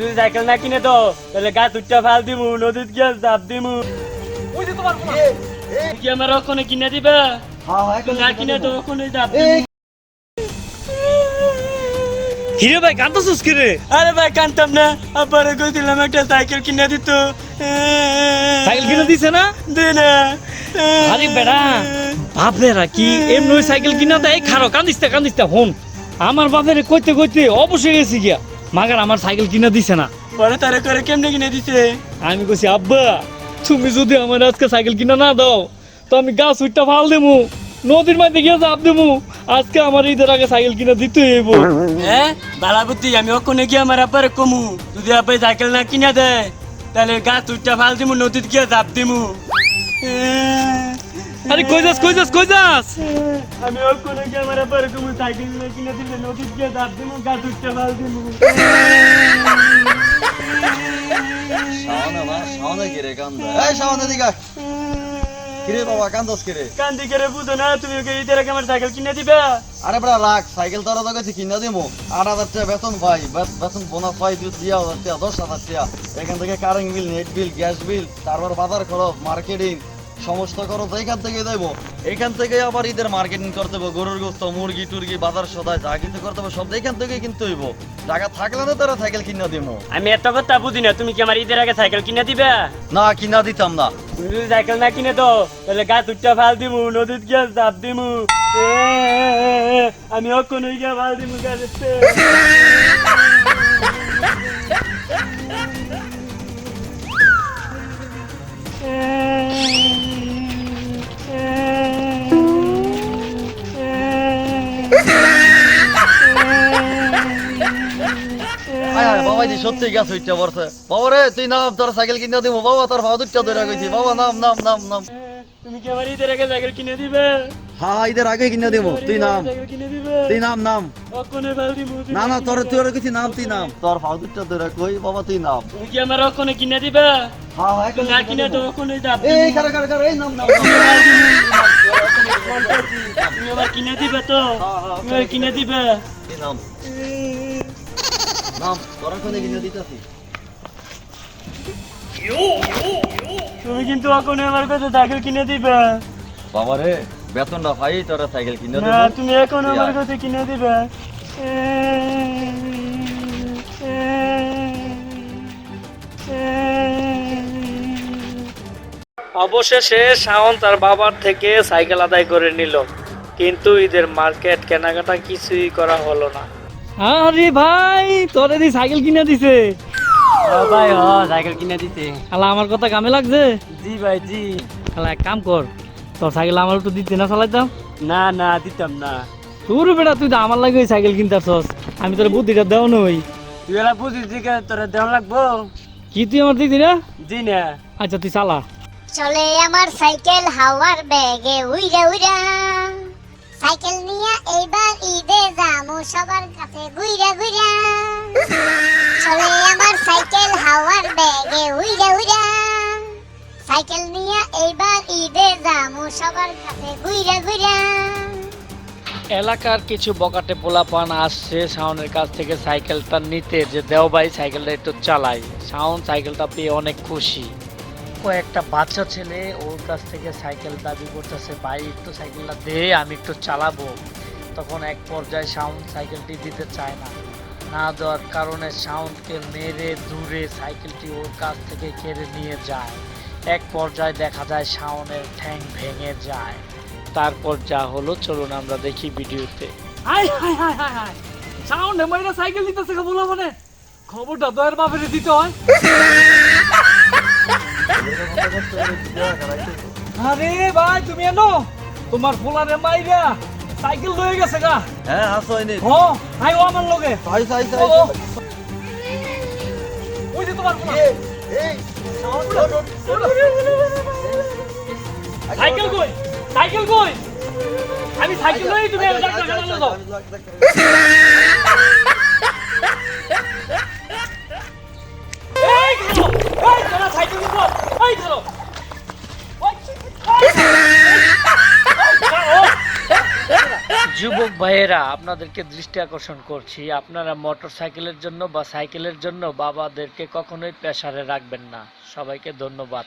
যদি সাইকেল না কিনে তো তাহলে গাছ উচ্চা ফাল দিমু নদীত গিয়ে চাপ দিমু। ওই যে তোমার। কি আমার ওখানে কিনে দিবা? না কিনে তো ওখানে চাপ হিরে ভাই কান্দছিস কি রে? আরে ভাই কানতাম না। আবার একটা সাইকেল কিনে দিত। সাইকেল কিনে দিছে না? দে না। আরে বেড়া বাপেরা কি এমনি সাইকেল কিনা দেয়? খারো কান্দিস তা কান্দিস তা হন। আমার বাপেরে কইতে কইতে অবশ্যই গেছি গিয়া। মাগার আমার সাইকেল কিনে দিছে না। পরে তারে করে কেমনে কিনে দিছে? আমি কইছি আব্বা তুমি যদি আমার আজকে সাইকেল কিনা না দাও তো আমি গাছ উঠটা ফাল দেবো নদীর মাঝে গিয়ে চাপ দেবো আজকে আমার ঈদের আগে সাইকেল কিনা দিতে হইব। হ্যাঁ বালা বুদ্ধি আমি ওখানে গিয়ে আমার আব্বারে কমু যদি আব্বাই সাইকেল না কিনে দেয় তাহলে গাছ উচ্চা ফাল দিমু নদীত গিয়ে চাপ দিমু। আরে কই যাস কই যাস কই যাস? আমি ওখানে গিয়ে আমার আব্বারে কমু সাইকেল না কিনে দিলে নদীত গিয়ে চাপ দিমু গাছ উচ্চা ফাল দিমু। শাওনা মা শাওনা কিরে কান্দা? এই শাওনা দিকা কিরে বাবা কান্দস কিরে? কান্দি করে বুঝো না তুমি ওকে আগে আমার সাইকেল কিনে দিবা? আরে বড় রাখ সাইকেল তোরা তো গেছি কিনা দিমু। আট হাজার টাকা বেতন পাই বেতন বোনাস পাই দুই দুই হাজার টাকা দশ হাজার টাকা। এখান থেকে current bill net bill gas bill তারপর বাজার খরচ মার্কেটিং সমস্ত খরচ এইখান থেকে দেবো। এইখান থেকে আবার ঈদের মার্কেটিং করতে হবে গরুর গোস্ত মুরগি টুরগি বাজার সদায় যা কিছু করতে হবে সব এইখান থেকে কিনতে হইব। টাকা থাকলে না তারা সাইকেল কিনা দিব। আমি এত কথা বুঝি না তুমি কি আমার ঈদের আগে সাইকেল কিনে দিবা? না কিনা দিতাম না। তুমি যদি সাইকেল না কিনে তো তাহলে গাছ উচ্চা ফাল দিমু নদীত গিয়ে চাপ দিমু। আমি ওখানে গিয়ে ফাল দিমু গাছেতে আয় আয় সত্যি গ্যাস হইতে পড়ছে বাবা রে তুই নাম তোর সাইকেল কিনে দিব। বাবা তোর ভাও দুটা ধরে কইছি বাবা নাম নাম নাম নাম। তুমি কি আমার ঈদের আগে সাইকেল কিনে দিবে? হ্যাঁ ঈদের আগে কিনে দিব। তুই নাম। সাইকেল কিনে দিবে? তুই নাম নাম। ওখানে ফাল দিমু না না তোর তুই ওর কিছু নাম তুই নাম। তোর ভাও দুটা ধরে কই বাবা তুই নাম। তুমি কি আমার ওখানে কিনে দিবা? হ্যাঁ না কিনে তো ওখানে চাপ এই দিমু কারে কারে কারে এই নাম নাম তুমি আবার কিনে দিবে তো? কিনে দিবে। নাম। নাম তোর কোনে কিনে দিতাছি। তুমি কিন্তু ওখানে আমার কাছে সাইকেল কিনে দিবে। বাবা রে বেতনটা পাই তোর সাইকেল কিনে দেব। তুমি এখন আমার কাছে কিনে দিবে। অবশেষে শাওন তার বাবার থেকে সাইকেল আদায় করে নিল। কিন্তু ঈদের মার্কেট কেনাকাটা কিছুই করা হলো না। আরে ভাই তোরে দি সাইকেল কিনে দিছে। ভাই হ সাইকেল কিনে দিতে আলা আমার কথা কামে লাগছে? জি ভাই জি। আলা এক কাম কর তোর সাইকেল আমার একটু দিতে না চালাইতাম না না দিতাম না। তোর বেটা তুই তো আমার লাগে ওই সাইকেল কিনতে আসছস আমি তোর বুদ্ধিটা দেও নই তুই এলা বুঝিস যে তোরা দেওয়া লাগবো? কি তুই আমার দিদি না? জি না। আচ্ছা তুই চালা। চলে আমার সাইকেল হাওয়ার ব্যাগে উইরা উইরা। সাইকেল নিয়ে এইবার ঈদে যামু সবার কাছে গুইরা গুইরা চলে আমার সাইকেল হাওয়ার ব্যাগে উইরা উইরা সাইকেল নিয়ে এইবার ঈদে যামু সবার কাছে গুইরা গুইরা এলাকার কিছু বকাটে পোলাপান আসছে, শাওনের কাছ থেকে সাইকেলটা নিতে। যে, দেও ভাই, সাইকেলটা একটু চালাই। শাওন সাইকেলটা পেয়ে অনেক খুশি। কয়েকটা বাচ্চা ছেলে, ওর কাছ থেকে সাইকেল দাবি করতেছে, ভাই, একটু সাইকেলটা দে, আমি একটু চালাবো। তখন এক পর্যায়ে শাওন সাইকেলটি দিতে চায় না। না দেওয়ার কারণে শাওনকে মেরে দূরে সাইকেলটি ওর কাছ থেকে কেড়ে নিয়ে যায়। এক পর্যায়ে দেখা যায় শাওনের ঠ্যাং ভেঙে যায়। তারপর যা হলো, চলুন আমরা দেখি ভিডিওতে। High high high high sound মাইরা সাইকেল বলা মানে খবরটা দয়ের বাপেরে দিতে হয়। আরে ভাই তুমি এনো? তোমার ফুলারে মাইরা সাইকেল লয়ে গেছে গা। হ্যাঁ আসইনি ও আমার লগে। সাই সাই সাই। ওই যে তোমার ফুলা। এই সাইকেল কই? সাইকেল কই? আমি সাইকেল লই তুমি এক জায়গায় গেলে যাও এই ধরো এই ধরো সাইকেল দিব এই ধরো ওই, এই, এই, এই, ধরো। যুবক ভাইয়েরা, আপনাদেরকে দৃষ্টি আকর্ষণ করছি। আপনারা মোটর সাইকেলের জন্য বা সাইকেলের জন্য বাবাদেরকে কখনোই প্রেসারে রাখবেন না। সবাইকে ধন্যবাদ।